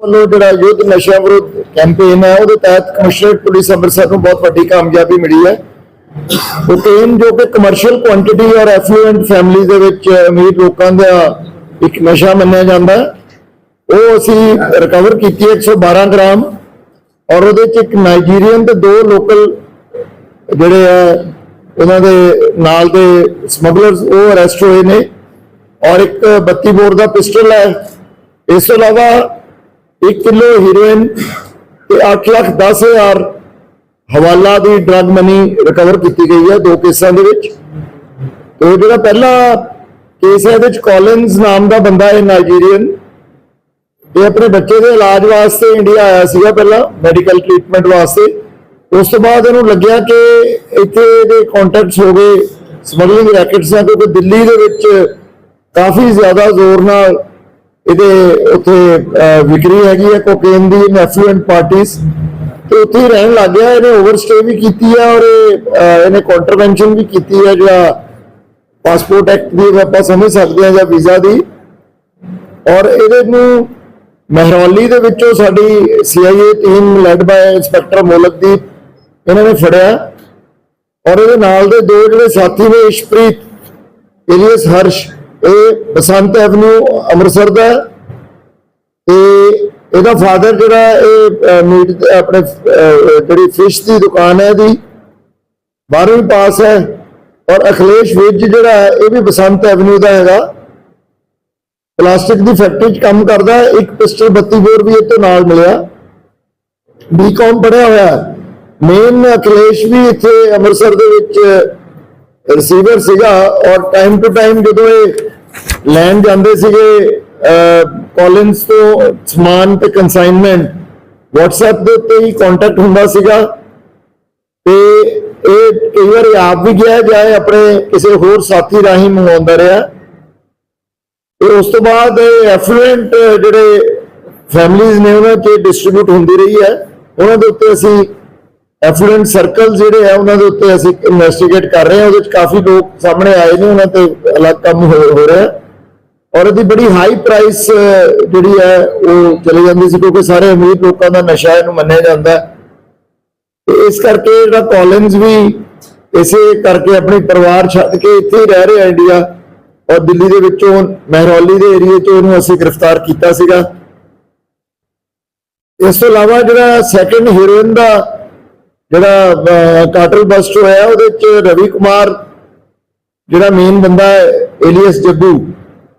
ਵੱਲੋਂ ਜਿਹੜਾ ਯੁੱਧ ਨਸ਼ਾ ਵਿਰੁੱਧ ਕੈਂਪੇਨ ਹੈ, ਉਹਦੇ ਤਹਿਤ ਕਮਿਸ਼ਨਰੇਟ ਪੁਲਿਸ ਅੰਮ੍ਰਿਤਸਰ ਨੂੰ ਬਹੁਤ ਵੱਡੀ ਕਾਮਯਾਬੀ ਮਿਲੀ ਹੈ। ਕੋਕੇਨ ਜੋ ਕਿ ਕਮਰਸ਼ੀਅਲ ਕੁਆਂਟੀਟੀ ਔਰ ਐਫਲੂਐਂਟ ਫੈਮਿਲੀ ਦੇ ਵਿੱਚ ਅਮੀਰ ਲੋਕਾਂ ਦਾ ਇੱਕ ਨਸ਼ਾ ਮੰਨਿਆ ਜਾਂਦਾ ਉਹ ਅਸੀਂ ਰਿਕਵਰ ਕੀਤੀ ਹੈ 112 ਗ੍ਰਾਮ ਔਰ ਉਹਦੇ ਚ ਇੱਕ ਨਾਈਜੀਰੀਅਨ ਤੇ ਦੋ ਲੋਕਲ ਜਿਹੜੇ ਆ, ਉਹਨਾਂ ਦੇ ਨਾਲ ਦੇ ਸਮਗਲਰਸ ਉਹ ਅਰੈਸਟ ਹੋਏ ਨੇ। ਔਰ ਇੱਕ 32 ਬੋਰ ਦਾ ਪਿਸਟਲ ਹੈ। ਇਸ ਤੋਂ ਇਲਾਵਾ 1 ਕਿਲੋ ਹੀਰੋਇਨ ਤੇ 8 ਲੱਖ 10 ਹਜ਼ਾਰ ਹਵਾਲਾ ਦੀ ਡਰਗ ਮਨੀ ਰਿਕਵਰ ਕੀਤੀ ਗਈ ਹੈ ਦੋ ਕੇਸਾਂ ਦੇ ਵਿੱਚ। ਤੇ ਜਿਹੜਾ ਪਹਿਲਾ ਕੇਸ ਹੈ ਇਹਦੇ ਵਿੱਚ ਕੋਲਿਨਸ ਨਾਮ ਦਾ ਬੰਦਾ ਹੈ ਨਾਈਜੀਰੀਅਨ। ਇਹ ਆਪਣੇ ਬੱਚੇ ਦੇ ਇਲਾਜ ਵਾਸਤੇ ਇੰਡੀਆ ਆਇਆ ਸੀਗਾ ਪਹਿਲਾਂ ਮੈਡੀਕਲ ਟ੍ਰੀਟਮੈਂਟ ਵਾਸਤੇ। ਉਸ ਤੋਂ ਬਾਅਦ ਇਹਨੂੰ ਲੱਗਿਆ ਕਿ ਇੱਥੇ ਦੇ ਕੰਟੈਕਟਸ ਹੋ ਗਏ ਸਮਗਲਿੰਗ ਰੈਕਟਸ ਨਾਲ ਕਿਉਂਕਿ ਦਿੱਲੀ ਦੇ ਵਿੱਚ ਕਾਫੀ ਜ਼ਿਆਦਾ ਜ਼ੋਰ ਨਾਲ ਇਹਦੇ ਉੱਥੇ ਵਿਕਰੀ ਹੈਗੀ ਹੈ ਕੋਕੇਨ ਦੀ ਇਨਫਲੂਐਂਟ ਪਾਰਟੀਆਂ ਤੇ ਉੱਥੇ ਹੀ ਰਹਿਣ ਲੱਗ ਗਿਆ, ਇਹਨੇ ਓਵਰਸਟੇ ਵੀ ਕੀਤੀ ਹੈ ਔਰ ਇਹਨੇ ਕੰਟਰਵੈਂਸ਼ਨ ਵੀ ਕੀਤੀ ਹੈ ਜਿਹੜਾ ਪਾਸਪੋਰਟ ਐਕਟ ਦੀ ਆਪਾਂ ਸਮਝ ਸਕਦੇ ਹਾਂ ਜਾਂ ਵੀਜ਼ਾ ਦੀ। ਔਰ ਇਹਦੇ ਨੂੰ ਮਹਿਰੌਲੀ ਦੇ ਵਿੱਚੋਂ ਸਾਡੀ CIA team led by inspector Molakdeep, ਇਹਨਾਂ ਨੇ ਫੜਿਆ। ਔਰ ਇਹਦੇ ਨਾਲ ਦੇ ਦੋ ਜਿਹੜੇ ਸਾਥੀ ਨੇ, ਇਸ਼ਪ੍ਰੀਤ ਇਲੀਅਸ ਹਰਸ਼ ਇਹ ਬਸੰਤ ਐਵਨਿਊ ਅੰਮ੍ਰਿਤਸਰ ਦਾ ਹੈ ਤੇ ਇਹਦਾ ਫਾਦਰ ਜਿਹੜਾ ਇਹ ਮੀਟ, ਆਪਣੇ ਜਿਹੜੀ ਫਿਸ਼ ਦੀ ਦੁਕਾਨ ਹੈ ਇਹਦੀ 12ਵੀਂ ਪਾਸ ਹੈ ਔਰ ਅਖਿਲੇਸ਼ ਵਿਜ ਜਿਹੜਾ ਹੈ, ਇਹ ਵੀ ਬਸੰਤ ਐਵਨਿਊ ਦਾ ਹੈਗਾ। ਪਲਾਸਟਿਕ ਦੀ ਫੈਕਟਰੀ 'ਚ ਕੰਮ ਕਰਦਾ ਹੈ, ਇੱਕ ਪਿਸਟਲ 32 ਬੋਰ ਵੀ ਇਹ ਤੋਂ ਨਾਲ ਮਿਲਿਆ। ਬੀਕਾਮ ਪੜਿਆ ਹੋਇਆ ਮੇਨ ਅਖਿਲੇਸ਼ ਵੀ ਇੱਥੇ ਅੰਮ੍ਰਿਤਸਰ ਦੇ ਵਿੱਚ ਰਿਸੀਵਰ ਸੀਗਾ ਔਰ ਟਾਈਮ ਟੂ ਟਾਈਮ ਜਦੋਂ ਇਹ ਲੈਣ ਜਾਂਦੇ ਸੀਗੇ ਕਾਲਿੰਸ ਤੋਂ ਸਮਾਨ ਤੇ ਕੰਸਾਈਨਮੈਂਟ WhatsApp ਦੇ ਉੱਤੇ ਹੀ ਕੰਟੈਕਟ ਹੁੰਦਾ ਸੀਗਾ। ਤੇ ਇਹ ਕਈ ਵਾਰੀ ਆਪ ਵੀ ਗਿਆ ਜਾਏ ਆਪਣੇ ਕਿਸੇ ਹੋਰ ਸਾਥੀ ਰਾਹੀਂ ਮੰਗਵਾਉਂਦਾ ਰਿਹਾ। ਤੇ ਉਸ ਤੋਂ ਬਾਅਦ ਐਫਲੂਐਂਟ ਜਿਹੜੇ ਫੈਮਲੀਆਂ ਨੇ ਉਹਨਾਂ 'ਚ ਡਿਸਟ੍ਰੀਬਿਊਟ ਹੁੰਦੀ ਰਹੀ ਹੈ। ਉਹਨਾਂ ਦੇ ਉੱਤੇ ਅਸੀਂ ਐਫਲੂਐਂਟ ਸਰਕਲ ਜਿਹੜੇ ਆ, ਉਹਨਾਂ ਦੇ ਉੱਤੇ ਅਸੀਂ ਇਨਵੈਸਟੀਗੇਟ ਕਰ ਰਹੇ ਹਾਂ। ਉਹਦੇ 'ਚ ਕਾਫੀ ਲੋਕ ਸਾਹਮਣੇ ਆਏ ਨੇ, ਉਹਨਾਂ ਤੇ ਅਲੱਗ ਕੰਮ ਹੋ ਰਿਹਾ ਔਰ ਇਹਦੀ ਬੜੀ ਹਾਈ ਪ੍ਰਾਈਸ ਜਿਹੜੀ ਹੈ, ਉਹ ਚਲੀ ਜਾਂਦੀ ਸੀ, ਕਿਉਂਕਿ ਸਾਰੇ ਅਮੀਰ ਲੋਕਾਂ ਦਾ ਨਸ਼ਾ ਇਹਨੂੰ ਮੰਨਿਆ ਜਾਂਦਾ ਇਸ ਕਰਕੇ ਜਿਹੜਾ ਕਾਲਿੰਸ ਵੀ ਇਸੇ ਕਰਕੇ ਆਪਣੇ ਪਰਿਵਾਰ ਛੱਡ ਕੇ ਇੱਥੇ ਹੀ ਰਹਿ ਰਿਹਾ ਇੰਡੀਆ ਔਰ ਦਿੱਲੀ ਦੇ ਵਿੱਚੋਂ ਮਹਿਰੌਲੀ ਦੇ ਏਰੀਏ ਤੋਂ ਉਹਨੂੰ ਅਸੀਂ ਗ੍ਰਿਫਤਾਰ ਕੀਤਾ ਸੀਗਾ। ਇਸ ਤੋਂ ਇਲਾਵਾ ਜਿਹੜਾ ਸੈਕੰਡ ਹੀਰੋਇਨ ਦਾ ਜਿਹੜਾ ਅਹ, ਕਾਟਲ ਬਸਟ ਹੋਇਆ ਉਹਦੇ ਚ ਰਵੀ ਕੁਮਾਰ ਜਿਹੜਾ ਮੇਨ ਬੰਦਾ ਹੈ ਏਲੀਅਸ ਜੱਗੂ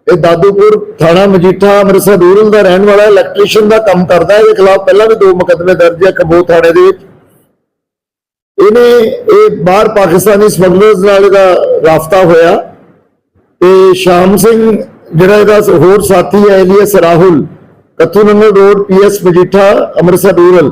ਇਹ ਦਾਦੂਪੁਰ ਥਾਣਾ ਮਜੀਠਾ ਅੰਮ੍ਰਿਤਸਰ ਰੂਰਲ ਦਾ ਰਹਿਣ ਵਾਲਾ ਇਲੈਕਟ੍ਰੀਸ਼ੀਅਨ ਦਾ ਕੰਮ ਕਰਦਾ ਹੈ ਇਹਦੇ ਖਿਲਾਫ ਪਹਿਲਾਂ ਵੀ ਦੋ ਮੁਕੱਦਮੇ ਦਰਜ ਹੈ ਕਬੋ ਥਾਣੇ ਦੇ ਵਿੱਚ। ਇਹਨੇ ਇਹ ਬਾਹਰ ਪਾਕਿਸਤਾਨੀ ਸਮਗਲਰਸ ਨਾਲ ਇਹਦਾ ਰਾਫਤਾ ਹੋਇਆ। ਤੇ ਸ਼ਾਮ ਸਿੰਘ ਜਿਹੜਾ ਇਹਦਾ ਹੋਰ ਸਾਥੀ ਹੈ alias Rahul Katthu Nangal road PS Majitha Amritsar rural.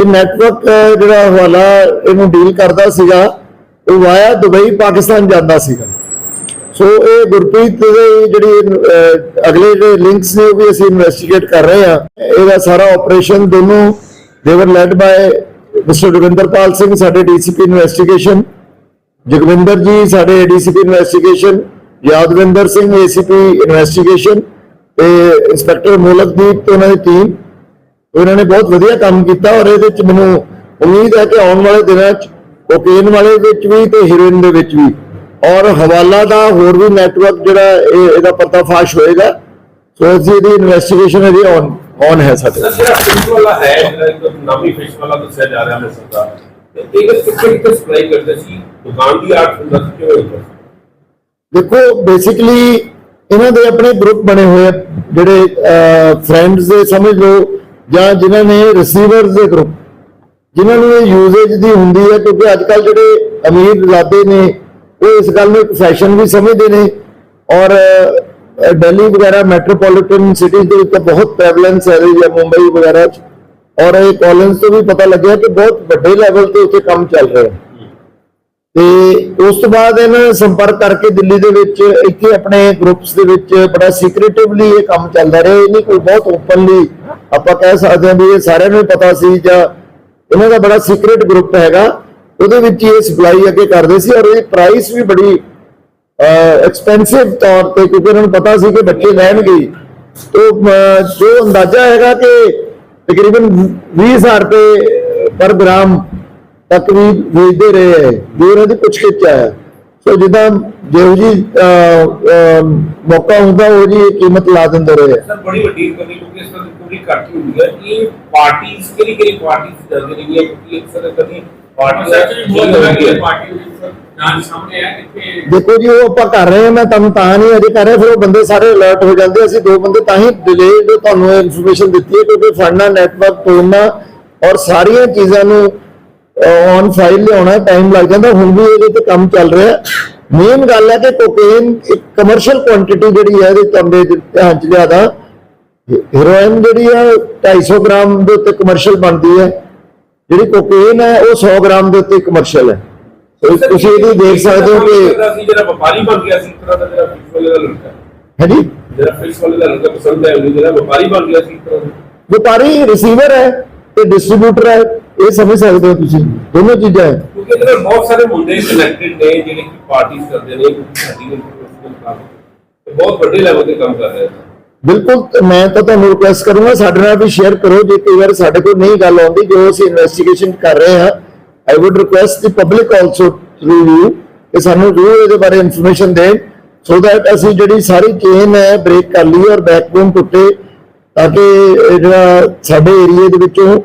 ਇਹ ਨੈਟਵਰਕ ਜਿਹੜਾ ਹਵਾਲਾ ਇਹਨੂੰ ਡੀਲ ਕਰਦਾ ਸੀਗਾ, ਉਹ ਵਾਇਆ ਦੁਬਈ ਪਾਕਿਸਤਾਨ ਜਾਂਦਾ ਸੀਗਾ। ਸੋ ਇਹ ਗੁਰਪ੍ਰੀਤ ਦੇ ਜਿਹੜੀ ਅਗਲੇ ਜਿਹੜੇ ਲਿੰਕਸ ਨੇ, ਉਹ ਵੀ ਅਸੀਂ ਇਨਵੈਸਟੀਗੇਟ ਕਰ ਰਹੇ ਹਾਂ। ਇਹਦਾ ਸਾਰਾ ਆਪਰੇਸ਼ਨ ਦੋਨੋਂ ਦੇਵਰ led by mister Ravinderpal Singh, ਸਾਡੇ ਡੀਸੀਪੀ ਇਨਵੈਸਟੀਗੇਸ਼ਨ ਜਗਵਿੰਦਰ ਜੀ, ਸਾਡੇ ADCP investigation Yadwinder Singh ACP investigation ਤੇ ਇੰਸਪੈਕਟਰ ਮੋਲਕਦੀਪ ਤੇ ਉਹਨਾਂ ਦੀ ਟੀਮ ਉਹਨਾਂ ਨੇ ਬਹੁਤ ਵਧੀਆ ਕੰਮ ਕੀਤਾ ਔਰ ਇਹਦੇ ਵਿੱਚ ਮੈਨੂੰ ਉਮੀਦ ਹੈ ਕਿ ਆਉਣ ਵਾਲੇ ਦਿਨਾਂ 'ਚ ਕੋਕੇਨ ਵਾਲੇ ਵਿੱਚ ਵੀ ਤੇ ਹੀਰੋਇਨ ਦੇ ਵਿੱਚ ਵੀ। ਔਰ ਹਵਾਲਾ ਦਾ ਹੋਰ ਵੀ ਨੈਟਵਰਕ ਜਿਹੜਾ ਇਹ ਇਹਦਾ ਪਰਦਾਫਾਸ਼ ਹੋਏਗਾ। ਸੋ ਅਸੀਂ ਇਹਦੀ ਇਨਵੈਸਟੀਗੇਸ਼ਨ ਇਹਦੀ ਔਨ ਔਨ ਹੈ ਸਾਡੇ ਸਰ ਜਿਹੜਾ ਫਿਸ਼ ਵਾਲਾ ਹੈ ਨਾਮੀ ਫਿਸ਼ ਵਾਲਾ ਦੱਸਿਆ ਜਾ ਰਿਹਾ ਅੰਮ੍ਰਿਤਸਰ ਦਾ ਤੇ ਇਹ ਕਿੱਥੇ ਕਿੱਥੇ ਸਪਲਾਈ ਕਰਦੇ ਸੀ? ਦੁਕਾਨ ਦੀ ਆਰਟ ਹੁੰਦਾ ਸੀ ਕਿਵੇਂ ਹੁੰਦਾ ਦੇਖੋ ਬੇਸਿਕਲੀ ਇਹਨਾਂ ਦੇ ਆਪਣੇ ਗਰੁੱਪ ਬਣੇ ਹੋਏ ਆ ਜਿਹੜੇ ਫਰੈਂਡਸ ਦੇ ਸਮਝ ਲਓ ਜਾਂ ਜਿਨ੍ਹਾਂ ਨੇ ਰਿਸੀਵਰਸ ਦੇ ਗਰੁੱਪ ਜਿਨ੍ਹਾਂ ਨੂੰ ਇਹ ਯੂਜ਼ੇਜ ਦੀ ਹੁੰਦੀ ਹੈ, ਕਿਉਂਕਿ ਅੱਜ ਕੱਲ ਜਿਹੜੇ ਅਮੀਰ ਲਾਦੇ ਨੇ, ਉਹ ਇਸ ਗੱਲ ਨੂੰ ਇੱਕ ਫੈਸ਼ਨ ਵੀ ਸਮਝਦੇ ਨੇ ਔਰ, ਅਹ, ਦਿੱਲੀ ਵਗੈਰਾ ਮੈਟਰੋਪੋਲੀਟਨ ਸਿਟੀਜ਼ ਦੇ ਵਿੱਚ ਤਾਂ ਬਹੁਤ ਪ੍ਰੈਵਲੈਂਸ ਹੈ ਇਹਦੀ, ਜਾਂ ਮੁੰਬਈ ਵਗੈਰਾ ਚ। ਔਰ ਇਹ ਕਾਲਜ ਤੋਂ ਵੀ ਪਤਾ ਲੱਗਿਆ ਕਿ ਬਹੁਤ ਵੱਡੇ ਲੈਵਲ ਤੇ ਉੱਥੇ ਕੰਮ ਚੱਲ ਰਿਹਾ ਹੈ ਤੇ ਉਸ ਤੋਂ ਬਾਅਦ ਇਹਨਾਂ ਸੰਪਰਕ ਕਰਕੇ ਦਿੱਲੀ ਦੇ ਵਿੱਚ ਇੱਥੇ ਆਪਣੇ ਗਰੁੱਪਸ ਦੇ ਵਿੱਚ ਬੜਾ ਸੀਕ੍ਰੀਟਿਵਲੀ ਇਹ ਕੰਮ ਚੱਲਦਾ ਰਿਹਾ। ਇਹ ਨਹੀਂ ਕੋਈ ਬਹੁਤ ਓਪਨਲੀ ਆਪਾਂ ਕਹਿ ਸਕਦੇ ਹਾਂ ਵੀ ਇਹ ਸਾਰਿਆਂ ਨੂੰ ਪਤਾ ਸੀ ਜਾਂ ਇਹਨਾਂ ਦਾ ਬੜਾ ਸੀਕ੍ਰੀਟ ਗਰੁੱਪ ਹੈਗਾ। ਉਹਦੇ ਵਿੱਚ ਇਹ ਸਪਲਾਈ ਅੱਗੇ ਕਰਦੇ ਸੀ ਔਰ ਇਹ ਪ੍ਰਾਈਸ ਵੀ ਬੜੀ ਐਕਸਪੈਂਸਿਵ ਤੌਰ ਤੇ ਕਿਉਂਕਿ ਉਹਨਾਂ ਨੂੰ ਪਤਾ ਸੀ ਕਿ ਬੱਚੇ ਲੈਣਗੇ। ਤੋ ਜੋ ਅੰਦਾਜ਼ਾ ਹੈਗਾ ਕਿ ਤਕਰੀਬਨ 20000 ਰੁਪਏ ਪਰ ਗ੍ਰਾਮ ਤੱਕ ਵੀ ਵੇਚਦੇ ਰਹੇ ਹੈ ਜੋ ਇਹਨਾਂ ਦੀ ਪੁੱਛ ਗਿੱਛ ਹੈ। ਸੋ ਜਿੱਦਾਂ ਜਿਹੋ ਜੀ ਮੌਕਾ ਹੁੰਦਾ ਉਹ ਜੀ ਕੀਮਤ ਲਾ ਦਿੰਦੇ ਰਹੇ ਹੈ। ਸਰ ਬੜੀ ਵੱਡੀ ਕਮੀ ਕਿਉਂਕਿ ਇਸ ਤਰ੍ਹਾਂ ਪੂਰੀ ਘੱਟ ਹੁੰਦੀ ਹੈ ਇਹ ਪਾਰਟੀਆਂ ਕਿਹੜੀ ਕਿਹੜੀ ਪਾਰਟੀਆਂ ਚੱਲ ਰਹੀਆਂ ਕਿਉਂਕਿ ਅਕਸਰ ਕਦੀ ਕਿ ਦੇਖੋ ਜੀ ਉਹ ਆਪਾਂ ਕਰ ਰਹੇ ਹਾਂ ਮੈਂ ਤੁਹਾਨੂੰ ਤਾਂ ਨਹੀਂ ਅਜੇ ਕਰ ਰਿਹਾ ਫਿਰ ਉਹ ਬੰਦੇ ਸਾਰੇ ਅਲਰਟ ਹੋ ਜਾਂਦੇ ਅਸੀਂ ਦੋ ਬੰਦੇ ਤਾਂ ਹੀ ਡਿਲੇ ਜੋ ਤੁਹਾਨੂੰ ਇਨਫੋਰਮੇਸ਼ਨ ਦਿੱਤੀ ਹੈ ਕਿਉਂਕਿ ਫੜਨਾ ਨੈਟਵਰਕ ਤੋੜਨਾ ਔਰ ਸਾਰੀਆਂ ਚੀਜ਼ਾਂ ਨੂੰ ਔਨ ਫਾਈਲ ਲਿਆਉਣਾ ਟਾਈਮ ਲੱਗ ਜਾਂਦਾ ਹੁਣ ਵੀ ਇਹਦੇ ਤੇ ਕੰਮ ਚੱਲ ਰਿਹਾ। ਮੇਨ ਗੱਲ ਹੈ ਕਿ ਕੋਕੇਨ ਇੱਕ ਕਮਰਸ਼ੀਅਲ ਕੁਆਂਟੀਟੀ ਜਿਹੜੀ ਹੈ ਇਹਦੇ ਤੁਹਾਡੇ ਧਿਆਨ ਚ ਲਿਆਦਾ। ਹੀਰੋਇਨ ਜਿਹੜੀ ਹੈ 250 ਗ੍ਰਾਮ ਦੇ ਉੱਤੇ ਕਮਰਸ਼ੀਅਲ ਬਣਦੀ ਹੈ। ਜਿਹੜੀ ਕੋਕੇਨ ਹੈ ਉਹ 100 ਗ੍ਰਾਮ ਦੇ ਉੱਤੇ ਕਮਰਸ਼ੀਅਲ ਹੈ। ਤੁਸੀਂ ਇਹਦੀ ਦੇਖ ਸਕਦੇ ਹੋ ਕਿ ਜਿਹੜਾ ਵਪਾਰੀ ਬਣ ਗਿਆ ਸੀ ਤਰ੍ਹਾਂ ਦਾ ਜਿਹੜਾ ਫਿਸ਼ ਵਾਲੇ ਦਾ ਲੜਕਾ। ਹੈ ਜੀ ਜਿਹੜਾ ਫਿਸ਼ ਵਾਲੇ ਦਾ ਲੜਕਾ ਪਸੰਦ ਹੈ ਉਹਨੂੰ ਜਿਹੜਾ ਵਪਾਰੀ ਬਣ ਗਿਆ ਸੀ ਤਰ੍ਹਾਂ ਦਾ। ਵਪਾਰੀ ਰਿਸੀਵਰ ਹੈ ਤੇ ਡਿਸਟ੍ਰੀਬਿਊਟਰ ਹੈ। ਇਹ ਸਮਝ ਸਕਦੇ ਹੋ ਤੁਸੀਂ ਦੋਨੋਂ ਚੀਜ਼ਾਂ ਹੈ। ਕਿਉਂਕਿ ਇਹਦੇ ਨਾਲ ਬਹੁਤ ਸਾਰੇ ਮੁੰਡੇ ਕਨੈਕਟਡ ਨੇ ਜਿਹੜੇ ਕਿ ਪਾਰਟੀਆਂ ਕਰਦੇ ਨੇ ਸਾਡੀ ਇਨਫੋਰਮੇਸ਼ਨ ਕੰਮ ਤੇ ਬਹੁਤ ਵੱਡੇ ਲੈਵਲ ਤੇ ਕੰਮ ਕਰ ਰਹੇ ਨੇ। ਬਿਲਕੁਲ ਮੈਂ ਤਾਂ ਤੁਹਾਨੂੰ ਰਿਕੁਐਸਟ ਕਰੂੰਗਾ ਸਾਡੇ ਨਾਲ ਵੀ ਸ਼ੇਅਰ ਕਰੋ ਜੇ ਕਈ ਵਾਰ ਸਾਡੇ ਕੋਲ ਨਹੀਂ ਗੱਲ ਆਉਂਦੀ ਜੋ ਅਸੀਂ ਇਨਵੈਸਟੀਗੇਸ਼ਨ ਕਰ ਰਹੇ ਹਾਂ I would request the public also through you ਕਿ ਸਾਨੂੰ ਜ਼ਰੂਰ ਇਹਦੇ ਬਾਰੇ ਇਨਫੋਰਮੇਸ਼ਨ ਦੇਣ ਸੋ ਦੈਟ ਅਸੀਂ ਜਿਹੜੀ ਸਾਰੀ ਚੇਨ ਹੈ ਬ੍ਰੇਕ ਕਰ ਲਈਏ ਔਰ ਬੈਕਬੋਨ ਟੁੱਟੇ ਤਾਂ ਕਿ ਜਿਹੜਾ ਸਾਡੇ ਏਰੀਏ ਦੇ ਵਿੱਚੋਂ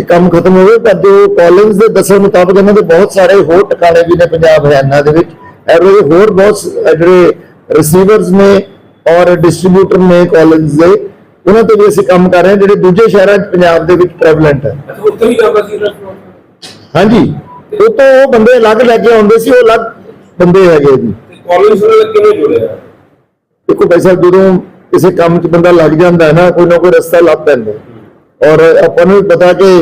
ਇਹ ਕੰਮ ਖਤਮ ਹੋਵੇ ਪਰ ਜੋ ਕਾਲਿੰਗਸ ਦੇ ਦੱਸਣ ਮੁਤਾਬਕ ਇਹਨਾਂ ਦੇ ਬਹੁਤ ਸਾਰੇ ਹੋਰ ਟਿਕਾਣੇ ਵੀ ਨੇ ਪੰਜਾਬ ਹਰਿਆਣਾ ਦੇ ਵਿੱਚ। ਐਵੇਂ ਦੇ ਹੋਰ ਬਹੁਤ ਜਿਹੜੇ ਰਿਸੀਵਰਸ ਨੇ ਔਰ ਡਿਸਟ੍ਰੀਬਿਊਟਰ ਨੇ ਕਾਲਿੰਗਸ ਦੇ ਉਹਨਾਂ ਤੇ ਵੀ ਅਸੀਂ ਕੰਮ ਕਰ ਰਹੇ ਹਾਂ ਜਿਹੜੇ ਦੂਜੇ ਸ਼ਹਿਰਾਂ 'ਚ ਪੰਜਾਬ ਦੇ ਵਿੱਚ ਪ੍ਰੈਵਲੈਂਟ ਹੈ। ਅੱਛਾ ਉੱਥੇ ਵੀ ਜਾਂਦਾ ਸੀ ਰੈਸਟੋਰੈਂਟ ਹਾਂਜੀ। ਉਹ ਤੋਂ ਉਹ ਬੰਦੇ ਅਲੱਗ ਲੈ ਕੇ ਆਉਂਦੇ ਸੀ ਉਹ ਅਲੱਗ ਬੰਦੇ ਹੈਗੇ ਜੀ। ਕਾਲਜ ਨਾਲ ਕਿਵੇਂ ਜੁੜਿਆ ਦੇਖੋ ਭਾਈ ਸਾਹਿਬ ਜਦੋਂ ਕਿਸੇ ਕੰਮ 'ਚ ਬੰਦਾ ਲੱਗ ਜਾਂਦਾ ਹੈ ਨਾ ਕੋਈ ਨਾ ਕੋਈ ਰਸਤਾ ਲੱਭ ਪੈਂਦਾ। ਔਰ ਆਪਾਂ ਨੂੰ ਪਤਾ ਕਿ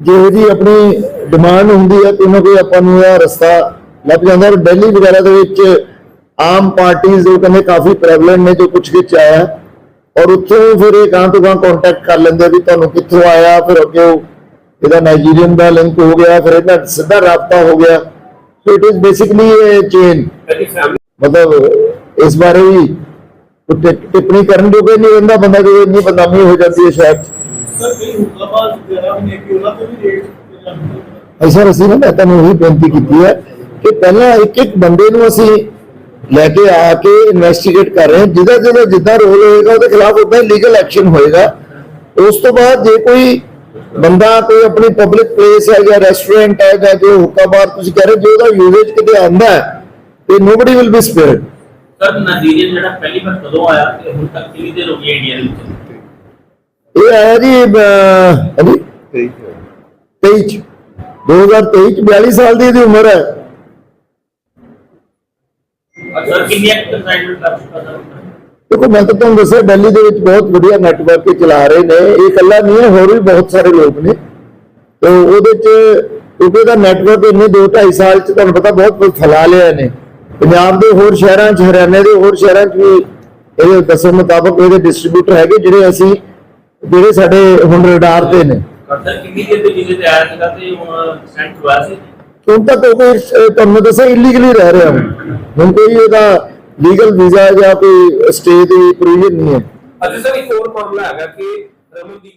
ਜਿਹੋ ਜੀ ਆਪਣੀ ਡਿਮਾਂਡ ਹੁੰਦੀ ਹੈ ਕੋਈ ਨਾ ਕੋਈ ਆਪਾਂ ਨੂੰ ਇਹ ਰਸਤਾ ਲੱਭ ਜਾਂਦਾ। ਔਰ ਦਿੱਲੀ ਵਗੈਰਾ ਦੇ ਵਿੱਚ ਆਮ ਪਾਰਟੀਆਂ ਜੋ ਕਹਿੰਦੇ ਕਾਫੀ ਪ੍ਰੈਵਲੈਂਟ ਨੇ ਜੋ ਕੁਝ ਵਿੱਚ ਆਇਆ। ਹੈ। ਔਰ ਉੱਥੋਂ ਫਿਰ ਇਹ ਗਾਂ ਤੋਂ ਗਾਂ ਕੰਟੈਕਟ ਕਰ ਲੈਂਦੇ ਵੀ ਤੁਹਾਨੂੰ ਕਿੱਥੋਂ ਆਇਆ ਫਿਰ ਅੱਗੇ ਇਹਦਾ ਨਾਈਜੀਰੀਅਨ ਦਾ ਲਿੰਕ ਹੋ ਗਿਆ ਫਿਰ ਇਹਦਾ ਸਿੱਧਾ ਰਾਬਤਾ ਹੋ ਗਿਆ। So it is basically chain ਮਤਲਬ ਇਸ ਬਾਰੇ ਵੀ ਟਿੱਪਣੀ ਕਰਨ ਜੋਗੇ ਨਹੀਂ ਰਹਿੰਦਾ ਬੰਦਾ ਜਦੋਂ ਇੰਨੀ ਬਦਨਾਮੀ ਹੋ ਜਾਂਦੀ ਹੈ ਸ਼ਾਇਦ ਸਰ ਅਸੀਂ ਨਾ ਮੈਂ ਤੁਹਾਨੂੰ ਉਹੀ ਬੇਨਤੀ ਕੀਤੀ ਹੈ ਕਿ ਪਹਿਲਾਂ ਇੱਕ ਇੱਕ ਬੰਦੇ ਨੂੰ ਅਸੀਂ ਲੈ ਕੇ ਆ ਕੇ ਇਨਵੈਸਟੀਗੇਟ ਕਰ ਰਹੇ ਹਾਂ। ਜਿਹਦਾ ਜਿਹਦਾ ਜਿੱਦਾਂ ਰੋਲ ਹੋਏਗਾ ਉਹਦੇ ਖਿਲਾਫ ਉਦਾਂ ਲੀਗਲ ਐਕਸ਼ਨ ਹੋਏਗਾ। ਉਸ ਤੋਂ ਬਾਅਦ ਜੇ ਕੋਈ ਬੰਦਾ ਕੋਈ ਆਪਣੀ ਪਬਲਿਕ ਪਲੇਸ ਹੈ ਜਾਂ ਰੈਸਟੋਰੈਂਟ ਹੈ ਜਾਂ ਜੋ ਹੁੱਕਾਬਾਰ ਤੁਸੀਂ ਕਹਿ ਰਹੇ ਜੇ ਉਹਦਾ ਯੂਜ਼ੇਜ ਕਿਤੇ ਹੈ ਤੇ nobody will be spared sir Nigerian ਜਿਹੜਾ ਪਹਿਲੀ ਵਾਰ ਕਦੋਂ ਆਇਆ ਤੇ ਹੁਣ ਤੱਕ ਕਿੰਨੀ ਦੇਰ ਹੋ ਗਈ ਹੈ ਇੰਡੀਆ ਦੇ ਵਿੱਚ? ਇਹ ਆਇਆ ਜੀ ਹਾਂਜੀ? 23 ਚ। 2023 ਚ। 42 ਸਾਲ ਦੀ ਇਹਦੀ ਉਮਰ ਹੈ। ਸਰ ਕਿੰਨੀ ਐਕਸਰਸਾਈਜ਼ ਕਰ ਚੁੱਕਾ ਸਰ? ਦੇਖੋ ਮੈਂ ਤਾਂ ਤੁਹਾਨੂੰ ਦੱਸਿਆ ਦਿੱਲੀ ਦੇ ਵਿੱਚ ਬਹੁਤ ਵਧੀਆ ਨੈਟਵਰਕ ਚਲਾ ਰਹੇ ਨੇ। ਇਹ ਇਕੱਲਾ ਨਹੀਂ ਹੈ ਹੋਰ ਵੀ ਬਹੁਤ ਸਾਰੇ ਲੋਕ ਨੇ। ਤੇ ਉਹਦੇ ਚ ਕਿਉਂਕਿ ਨੈਟਵਰਕ ਇੰਨੇ 2.5 ਸਾਲ ਚ ਤੁਹਾਨੂੰ ਪਤਾ ਬਹੁਤ ਫੈਲਾ ਲਿਆ ਇਹਨੇ। ਪੰਜਾਬ ਦੇ ਹੋਰ ਸ਼ਹਿਰਾਂ ਚ ਹਰਿਆਣੇ ਦੇ ਹੋਰ ਸ਼ਹਿਰਾਂ ਚ ਵੀ ਇਹਦੇ ਦੱਸਣ ਮੁਤਾਬਕ ਇਹਦੇ ਡਿਸਟ੍ਰੀਬਿਊਟਰ ਹੈਗੇ ਜਿਹੜੇ ਅਸੀਂ ਜਿਹੜੇ ਸਾਡੇ ਹੁਣ ਰਡਾਰ ਤੇ ਨੇ। ਸਰ ਕਿੰਨੀ ਦੇਰ ਦੇ ਵੀਜ਼ੇ ਤੇ ਆਇਆ ਸੀਗਾ ਤੇ ਹੁਣ ਸੈਂਟ ਹੋਇਆ ਸੀ? ਹੁਣ ਤੱਕ ਉਹ ਕੋਈ ਤੁਹਾਨੂੰ ਦੱਸਿਆ ਇਲੀਗਲੀ ਰਹਿ ਰਿਹਾ ਹੁਣ। ਹੁਣ ਕੋਈ ਇਹਦਾ ਲੀਗਲ ਵੀਜ਼ਾ ਜਾਂ ਕੋਈ ਸਟੇ ਦੀ ਪ੍ਰੋਵੀਜ਼ਨ ਨਹੀਂ ਹੈ। ਅੱਛਾ ਸਰ ਇੱਕ ਹੋਰ ਮਾਮਲਾ ਹੈਗਾ ਕਿ ਰਮਨਦੀਪ